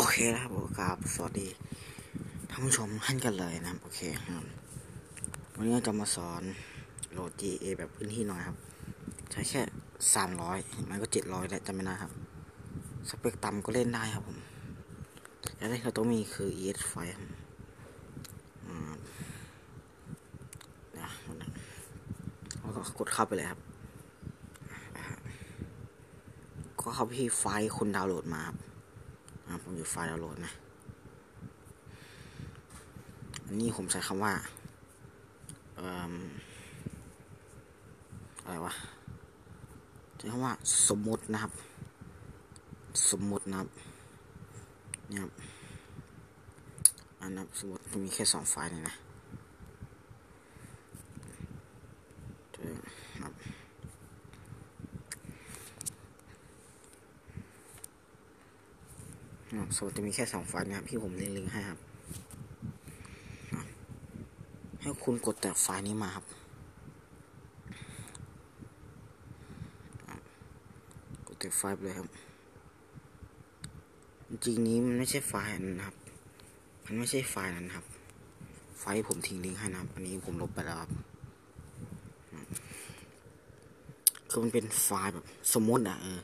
โอเคนะครับผมครับสวัสดีท่านผู้ชมท่านกันเลยนะโอเคครับ วันนี้จะมาสอนโหลด GA แบบพื้นที่หน่อยครับ ใช้แค่สามร้อยมันก็เจ็ดร้อยแหละจำไม่ได้ครับ สเปคต่ำก็เล่นได้ครับผมแต่ที่เราต้องมีคือ ES ไฟครับอืมนะแล้วก็กดเข้าไปเลยครับ ก็เข้าไปที่ไฟล์คุณดาวน์โหลดมาครับ ผมอยู่ไฟล์ดาวน์โหลดนะ อันนี้ผมใช้คำว่าอะไรวะใช้คำว่าสมมุตินะครับ สมมุตินะครับเนี่ยครับอันนับสมมติมีแค่สองไฟล์เลยนะเดี๋ยวนะครับ อะสมมติจะมีแค่สองไฟล์นะครับที่ผมเลิงก์ให้ครับให้คุณกดแต่ไฟล์นี้มาครับ กดแต่ไฟล์เลยครับ จริงนี้มันไม่ใช่ไฟล์นะครับ มันไม่ใช่ไฟล์นั้นครับ ไฟล์ผมทิ้งลิงก์ให้นะครับ อันนี้ผมลบไปแล้วครับ คือมันเป็นไฟล์แบบสมมติอะเออ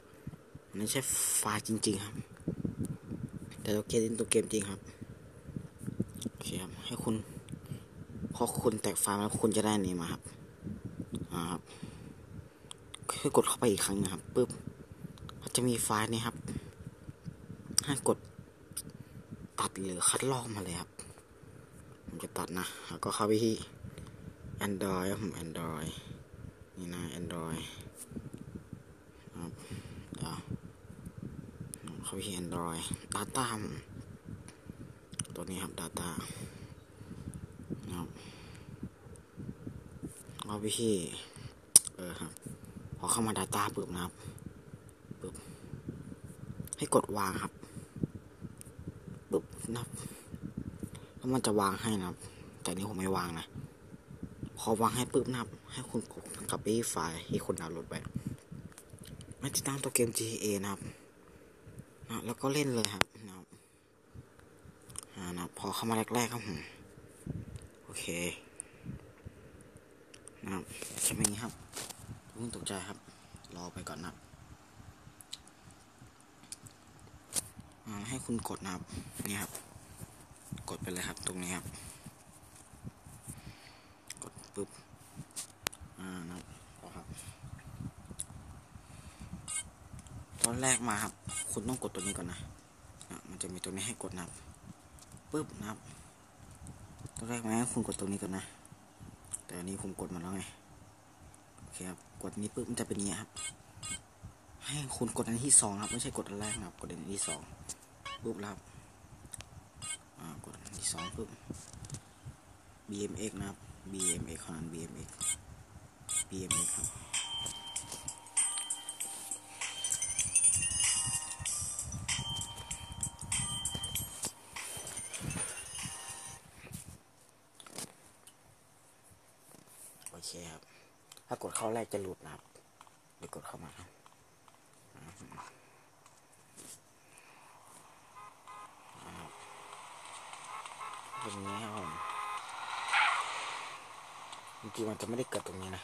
มันไม่ใช่ไฟล์จริง ๆ ครับ แต่ตัวเกมเป็นตัวเกมจริงครับโอเคครับให้คุณพอคุณแตกไฟล์มาคุณจะได้นี่มาครับอ่าครับคือกดเข้าไปอีกครั้งนะครับปุ๊บมันจะมีไฟล์นี่ครับ ให้กดตัดหรือคัดลอกมาเลยครับ ผมจะตัดนะแล้วก็เข้าไปที่ Android ครับผม Android นี่นะ Android ครับเดี๋ยว เข้าไปที่ Android Data ตัวนี้ครับ Data นะครับเข้าไปที่ เออครับ พอเข้ามา Data ปึ๊บนะครับปึ๊บให้กดวางครับปึ๊บนะครับแล้วมันจะวางให้นะครับ แต่นี้ผมไม่วางนะ พอวางให้ปึ๊บนะครับ ให้คุณกดกลับไปไฟล์ที่คุณดาวน์โหลดไปไม่ติดตั้งตัวเกม GTA นะครับ นะแล้วก็เล่นเลยครับนะครับนะพอเข้ามาแรกๆครับผมโอเคนะครับใช่ไหมครับเพิ่งตกใจครับ รอไปก่อนนะครับให้คุณกดนะครับนี่ครับ กดไปเลยครับตรงนี้ครับ กดปุ๊บอ่านะครับพอครับตอนแรกมาครับ คุณต้องกดตัวนี้ก่อนนะนะมันจะมีตัวนี้ให้กดนะครับปึ๊บนะครับตอนแรกมาให้คุณกดตัวนี้ก่อนนะ แต่อันนี้ผมกดมาแล้วไงโอเคครับกดนี้ปึ๊บมันจะเป็นอย่างนี้ครับ ให้คุณกดอันที่สองครับไม่ใช่กดอันแรกนะครับกดอันที่สองปึ๊บครับอ่ากดอันที่สองปึ๊บ BMX นะครับ BMX ขนาด BMX BMX ครับ ถ้ากดเข้าแรกจะหลุดนะครับเดี๋ยวกดเข้ามาครับอ่าครับเป็นอย่างนี้ครับผมจริงๆมันจะไม่ได้เกิดตรงนี้นะ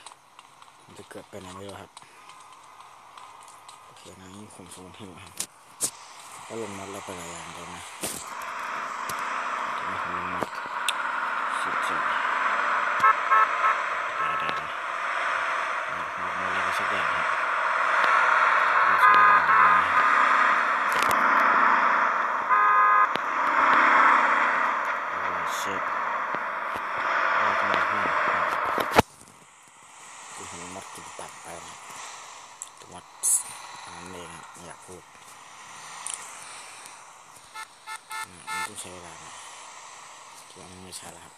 มันจะเกิดไปไหนไม่รู้ครับ โอเคนะนี่ผมสมมติให้ดูครับก็ลงมอดแล้วไปหลายอย่างเลยนะจะไม่ผมลงมอดสุดๆ ได้ได้ได้หมดหมดแล้วก็สักอย่างครับดูสักอย่างดูนะครับโอ้เช็ดโอ้ทำไมเพื่อนครับคุณเห็น มัดกินตับไปตัวมัดอันนั้นเองอยากพูดอืมมันต้องใช้เวลานะคิดว่ามันไม่ใช่แล้วครับ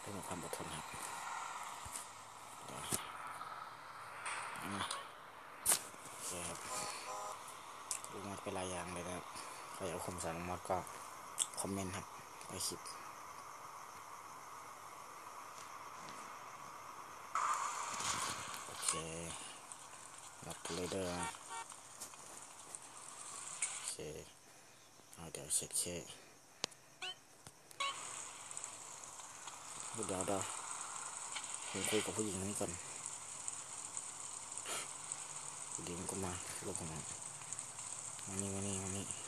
เรื่องของความอดทนครับนะครับดูมอดเป็นลายยางเลยนะใครเอาคมสารมอดก็คอมเมนต์ครับในคลิปโอเครับเลยเด้อโอเคเอา เดี๋ยวเช็ดเคเดี๋ยวเดี๋ยวผมคุยกับผู้หญิงนี้ก่อนผู้หญิงก็มาลงมามานี่มานี่มานี่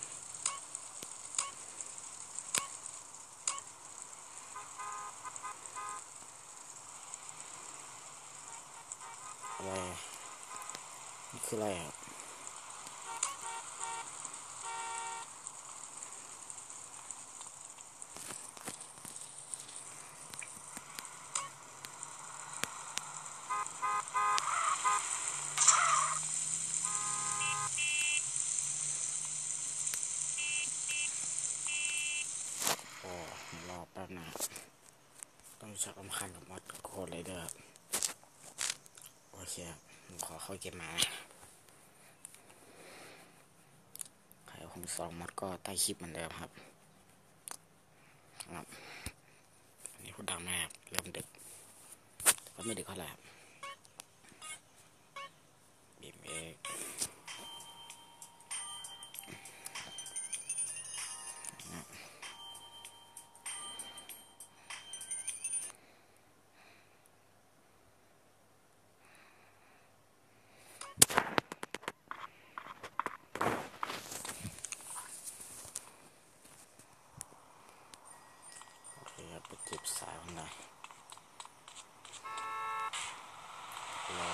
อะไรนี่คืออะไรอะโอ้รอแป๊บนะต้องชักอำคัญกับมอดโคตรเลยเด้อ เคครับผมขอเข้าเกมมาใครผมสองมดก็ใต้คลิปเหมือนเดิมครับครับอันนี้พูดดังมากเริ่มดึกก็ไม่ดึกเท่าไหร่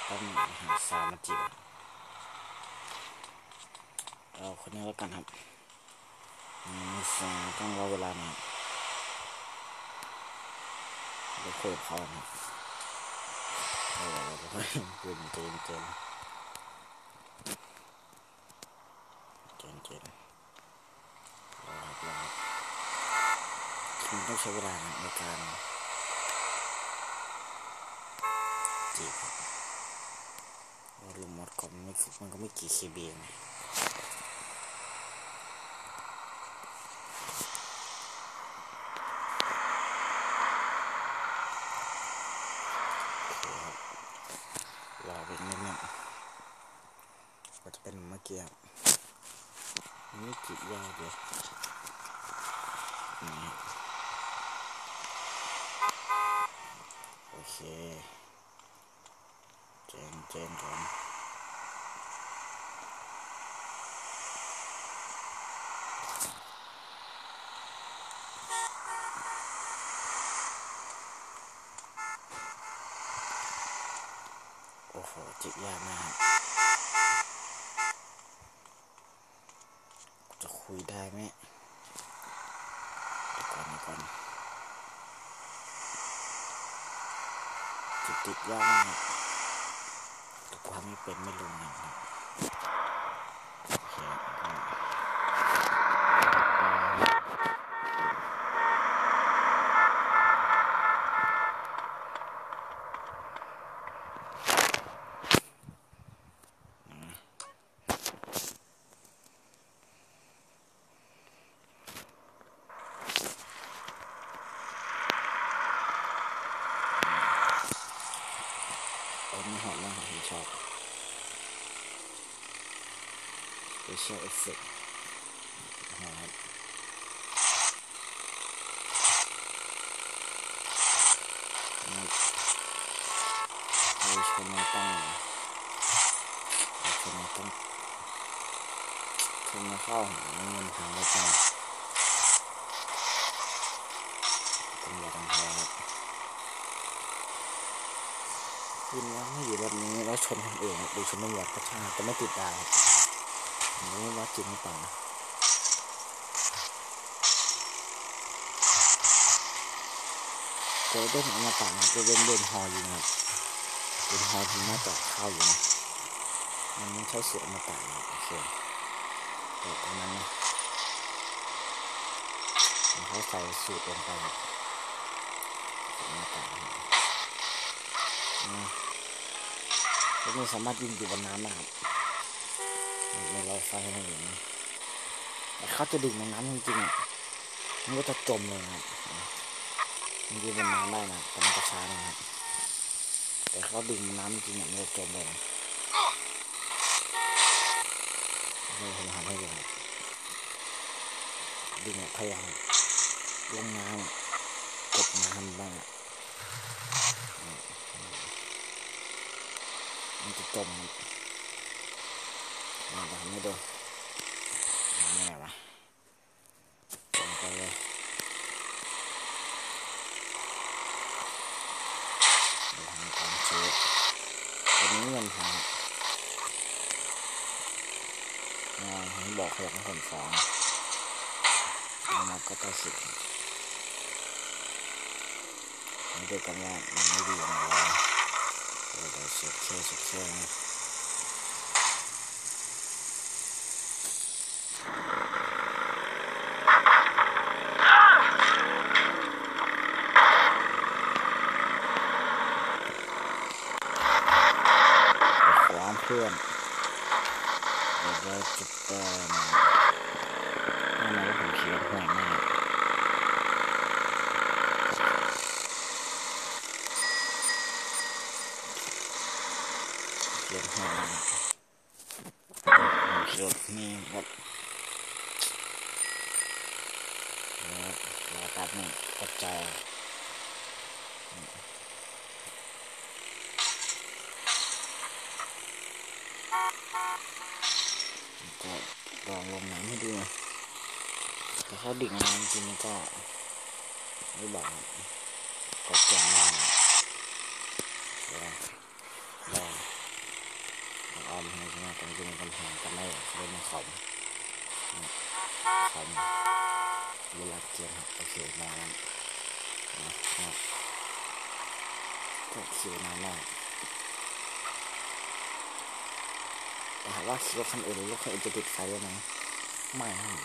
ต้องหาสาวมาจีบอะเอาคนนี้แล้วกันครับอืมสาต้องรอเวลาหน่อยเดี๋ยวคุยกับเขานะเออเดี๋ยวค่อยคุยเจนเจนเจนเจนรอครับรอครับมันต้องใช้เวลาในการจีบครับเพราะลุงมดก็ไมันก็ไม่กี่เคบีเองโอเคครับรอไปนิดนึงก็จะเป็นเมื่อกี้ครับนี่ยากเลยโอเค เจนเจนก่อน จิบยากมากจะคุยได้ไหมเดี๋ยวก่อนเดี๋ยวก่อนจิตติดยากมากแต่ความไม่เป็นไม่ลงนะครับโอเคก็เอาไม่หอมมากผมชอบ special effect นะครับนี่เราชมมันต้งเราตั้งชมมันเข้าหาเงินทางรถมาตำรวจทางไทยครับยินว่าไม่อยู่แบบนี้แล้วชนคนอื่นหรือชนตำรวจก็ช่างจะไม่ติดได้ ไม่รู้ว่าจริงหรือเปล่านะแต่ได้ผมมาต่างนะจะเป็นเล่นฮออยู่นะเป็นฮอที่น่าจะเข้าอยู่นะมันไม่ใช่เสียงมาต่างนะโอเคเดี๋ยวตรงนั้นนะเขาใส่สูตรลงไปเสียงมาต่างนะอืมแล้วไม่สามารถยิงอยู่บนน้ำนะครับ ในเราไฟให้เห็นแต่เขาจะดึงลงน้ำจริงๆอะมันก็จะจมเลยนะมันยืนบนน้ำได้นะแต่มันจะช้านะครับแต่เขาดึงน้ำจริงๆมันจะจมเลยผมทำให้ดูครับดึงพยายามลงน้ำกดน้ำบ้างมันจะจม มันจะทำไม่โดนน้ำไม่ไหนวะจมไปเลยเดี๋ยวทำการเช็ควันนี้เงินทางอ่าผมบอกเขาอยากให้ผมฟ้องนะครับก็ตัดสินมาดูกันว่ามันไม่ดีอย่างไรเดี๋ยวเดี๋ยวเช็คเช็คเช็คเช็คนะ ความเพื่อนเดี๋ยวเราจะเติมแน่นอนว่าผมเขียนห่วยมากเขียนห่วยมาผมเขียนนี่หมดแล้วรอแป๊บนึงกระจาย ก็ลอง ลงน้ำให้ดูนะแต่เขาดิ่งน้ำจริงก็ไม่บอกกดแจงลองลองลองออมให้ใช่ไหมตรงจริงกำแพงกันไม่เลยมาขมขมเวลาเกียนครับโอเคมาแล้วนะนะก็คิวนานมากแต่ว่าคิดว่าคันอื่นหรือรถคันอื่นจะติดไฟได้ไหม ไม่ครับ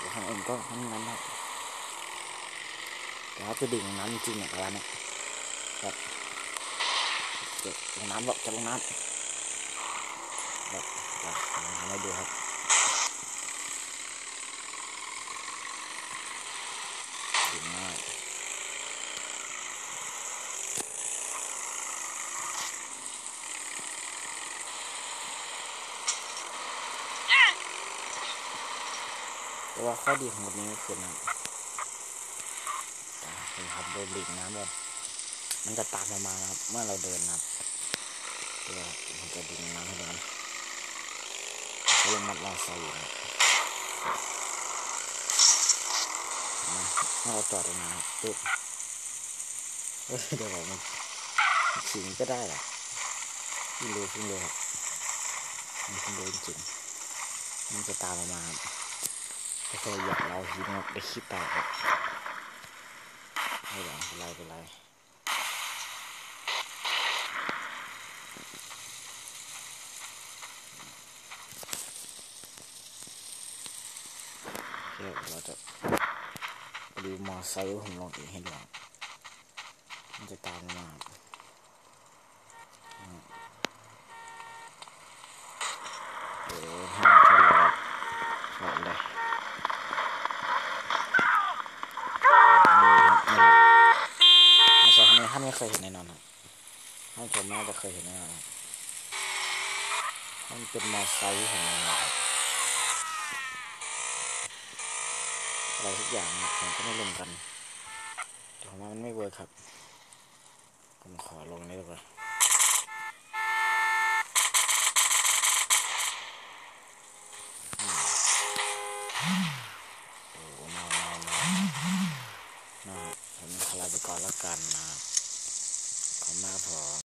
รถคันอื่นก็ทำงานได้แต่ถ้าจะดิ่งน้ำจริงเนี่ยประมาณเนี่ยแบบจะลงน้ำแบบจะลงน้ำแบบอะทำให้ดูครับดิ่งง่าย แต่ว่าข้อดีของรถนี้ก็คือนะเห็นครับโดนดิ่งน้ำเลยมันจะตามเรามาครับ เมื่อเราเดินนะครับเดี๋ยวมันจะดิ่งน้ำให้ดูนะเขายังมัดเราใส่อยู่นะครับนะเมื่อเราจอดตรงนี้ครับปุ๊บเอ้ยเดี๋ยวผมขิงก็ได้เหรอเพิ่งรู้เพิ่งรู้ครับมันเพิ่งรู้จริงมันจะตามเรามา ครับถ้าเราอยากเราหินครับไปคิดแตกครับไม่เป็นไรเป็นไรเป็นไรโอเคเราจะไปดูมอไซค์ผมลองเองให้ดูมันจะตามมาเดี๋ยวให้มันชนเราครับหมดเลย ไม่ใช่ท่านไม่เคยเห็นแน่นอนครับท่านชมน่าจะเคยเห็นแน่นอนมันเป็นมอไซค์ของมันนะครับอะไรทุกอย่างผมก็ไม่ลงกันแต่ผมว่ามันไม่เวิร์คครับผมขอลงนี้ดีกว่าอืมโอ้เมาเมาเมานะครับผมขอลาไปก่อนล้วกันนะ ครับขอบคุณมากครับผม